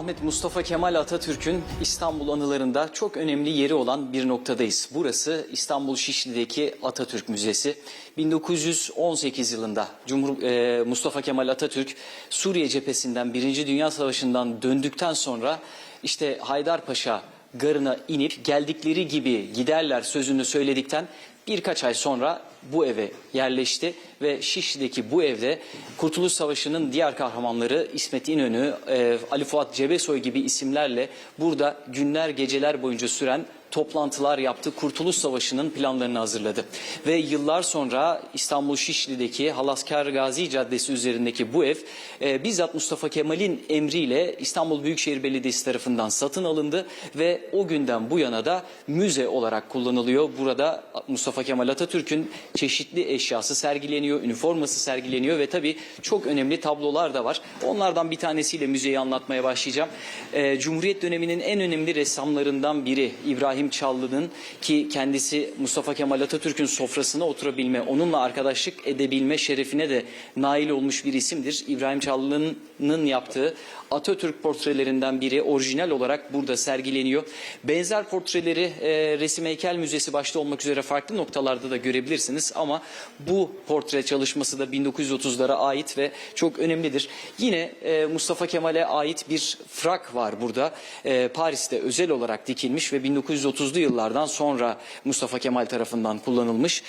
Ahmet Mustafa Kemal Atatürk'ün İstanbul anılarında çok önemli yeri olan bir noktadayız. Burası İstanbul Şişli'deki Atatürk Müzesi. 1918 yılında Cumhur, e, Mustafa Kemal Atatürk Suriye cephesinden Birinci Dünya Savaşı'ndan döndükten sonra işte Haydarpaşa garına inip geldikleri gibi giderler sözünü söyledikten birkaç ay sonra bu eve yerleşti ve Şişli'deki bu evde Kurtuluş Savaşı'nın diğer kahramanları İsmet İnönü, e, Ali Fuat Cebesoy gibi isimlerle burada günler geceler boyunca süren toplantılar yaptı. Kurtuluş Savaşı'nın planlarını hazırladı. Ve yıllar sonra İstanbul Şişli'deki Halaskar Gazi Caddesi üzerindeki bu ev e, bizzat Mustafa Kemal'in emriyle İstanbul Büyükşehir Belediyesi tarafından satın alındı ve o günden bu yana da müze olarak kullanılıyor. Burada Mustafa Kemal Atatürk'ün çeşitli eşyası sergileniyor, üniforması sergileniyor ve tabii çok önemli tablolar da var. Onlardan bir tanesiyle müzeyi anlatmaya başlayacağım. E, Cumhuriyet döneminin en önemli ressamlarından biri İbrahim Çallı'nın ki kendisi Mustafa Kemal Atatürk'ün sofrasına oturabilme, onunla arkadaşlık edebilme şerefine de nail olmuş bir isimdir. İbrahim Çallı'nın yaptığı Atatürk portrelerinden biri orijinal olarak burada sergileniyor. Benzer portreleri e, Resim Heykel Müzesi başta olmak üzere farklı noktalarda da görebilirsiniz ama bu portre çalışması da 1930'lara ait ve çok önemlidir. Yine e, Mustafa Kemal'e ait bir frak var burada. E, Paris'te özel olarak dikilmiş ve 1930'lu yıllardan sonra Mustafa Kemal tarafından kullanılmış.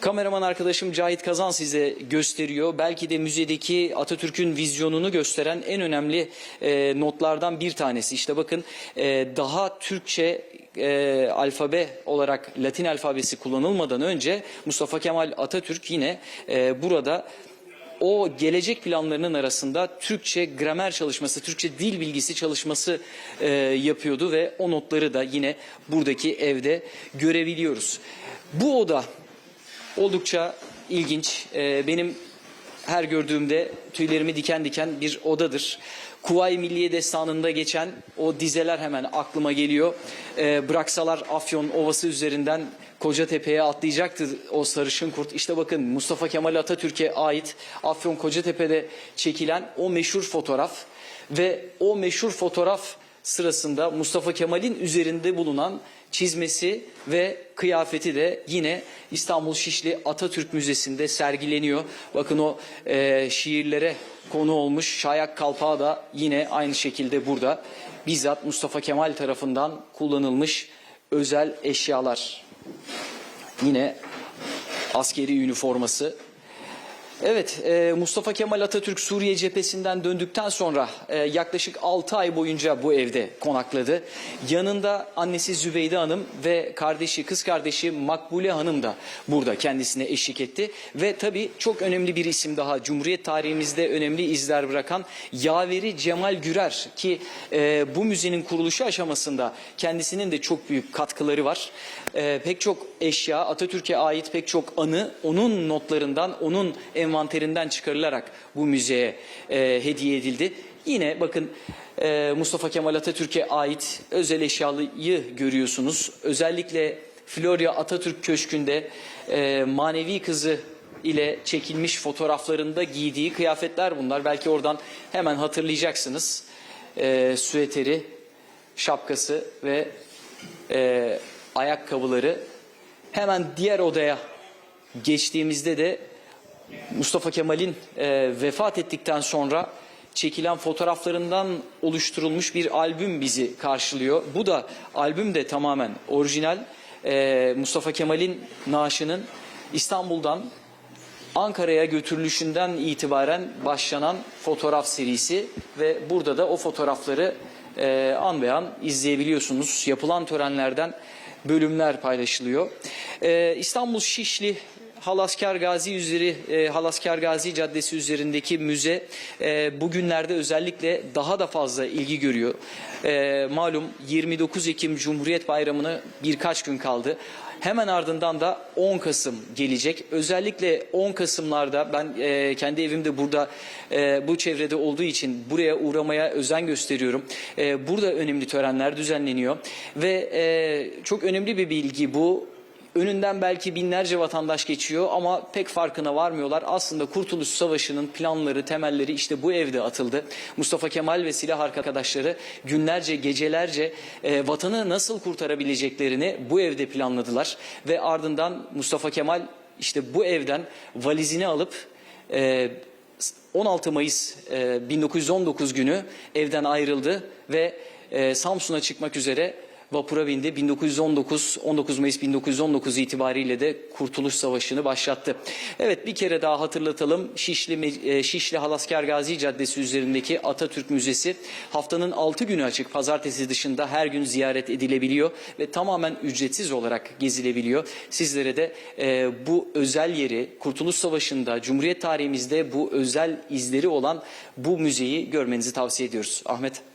Kameraman arkadaşım Cahit Kazan size gösteriyor. Belki de müzedeki Atatürk'ün vizyonunu gösteren en önemli e, notlardan bir tanesi. İşte bakın e, daha Türkçe e, alfabe olarak Latin alfabesi kullanılmadan önce Mustafa Kemal Atatürk yine e, burada o gelecek planlarının arasında Türkçe gramer çalışması, Türkçe dil bilgisi çalışması e, yapıyordu ve o notları da yine buradaki evde görebiliyoruz. Bu oda oldukça ilginç. E, benim her gördüğümde tüylerimi diken diken bir odadır. Kuvayi Milliye Destanı'nda geçen o dizeler hemen aklıma geliyor. Ee, bıraksalar Afyon Ovası üzerinden Kocatepe'ye atlayacaktı o sarışın kurt. İşte bakın Mustafa Kemal Atatürk'e ait Afyon Kocatepe'de çekilen o meşhur fotoğraf ve o meşhur fotoğraf sırasında Mustafa Kemal'in üzerinde bulunan çizmesi ve kıyafeti de yine İstanbul Şişli Atatürk Müzesi'nde sergileniyor. Bakın o e, şiirlere konu olmuş şayak kalpağı da yine aynı şekilde burada. Bizzat Mustafa Kemal tarafından kullanılmış özel eşyalar. Yine askeri üniforması Evet, e, Mustafa Kemal Atatürk Suriye cephesinden döndükten sonra e, yaklaşık 6 ay boyunca bu evde konakladı. Yanında annesi Zübeyde Hanım ve kardeşi, kız kardeşi Makbule Hanım da burada kendisine eşlik etti. Ve tabii çok önemli bir isim daha, Cumhuriyet tarihimizde önemli izler bırakan Yaveri Cemal Gürer ki e, bu müzenin kuruluşu aşamasında kendisinin de çok büyük katkıları var. Pek çok eşya, Atatürk'e ait pek çok anı onun notlarından, onun envanterinden çıkarılarak bu müzeye e, hediye edildi. Yine bakın e, Mustafa Kemal Atatürk'e ait özel eşyayı görüyorsunuz. Özellikle Florya Atatürk Köşkü'nde e, manevi kızı ile çekilmiş fotoğraflarında giydiği kıyafetler bunlar. Belki oradan hemen hatırlayacaksınız. E, süeteri, şapkası ve e, ayakkabıları. Hemen diğer odaya geçtiğimizde de Mustafa Kemal'in e, vefat ettikten sonra çekilen fotoğraflarından oluşturulmuş bir albüm bizi karşılıyor. Bu da albüm de tamamen orijinal. E, Mustafa Kemal'in naaşının İstanbul'dan Ankara'ya götürülüşünden itibaren başlanan fotoğraf serisi ve burada da o fotoğrafları e, an be an izleyebiliyorsunuz. Yapılan törenlerden bölümler paylaşılıyor. E, İstanbul Şişli Halaskar Gazi üzeri e, Halaskar Gazi Caddesi üzerindeki müze e, bugünlerde özellikle daha da fazla ilgi görüyor. E, malum 29 Ekim Cumhuriyet Bayramı'nı birkaç gün kaldı. Hemen ardından da 10 Kasım gelecek. Özellikle 10 Kasımlarda ben e, kendi evimde burada e, bu çevrede olduğu için buraya uğramaya özen gösteriyorum. E, burada önemli törenler düzenleniyor ve e, çok önemli bir bilgi bu Önünden belki binlerce vatandaş geçiyor ama pek farkına varmıyorlar. Aslında Kurtuluş Savaşı'nın planları, temelleri işte bu evde atıldı. Mustafa Kemal ve silah arkadaşları günlerce, gecelerce e, vatanı nasıl kurtarabileceklerini bu evde planladılar. Ve ardından Mustafa Kemal işte bu evden valizini alıp e, 16 Mayıs e, 1919 günü evden ayrıldı ve e, Samsun'a çıkmak üzere vapura bindi. 1919 19 Mayıs 1919 itibariyle de Kurtuluş Savaşı'nı başlattı. Evet bir kere daha hatırlatalım. Şişli e, Şişli Halasker Gazi Caddesi üzerindeki Atatürk Müzesi haftanın 6 günü açık. Pazartesi dışında her gün ziyaret edilebiliyor ve tamamen ücretsiz olarak gezilebiliyor. Sizlere de e, bu özel yeri Kurtuluş Savaşı'nda Cumhuriyet tarihimizde bu özel izleri olan bu müzeyi görmenizi tavsiye ediyoruz. Ahmet.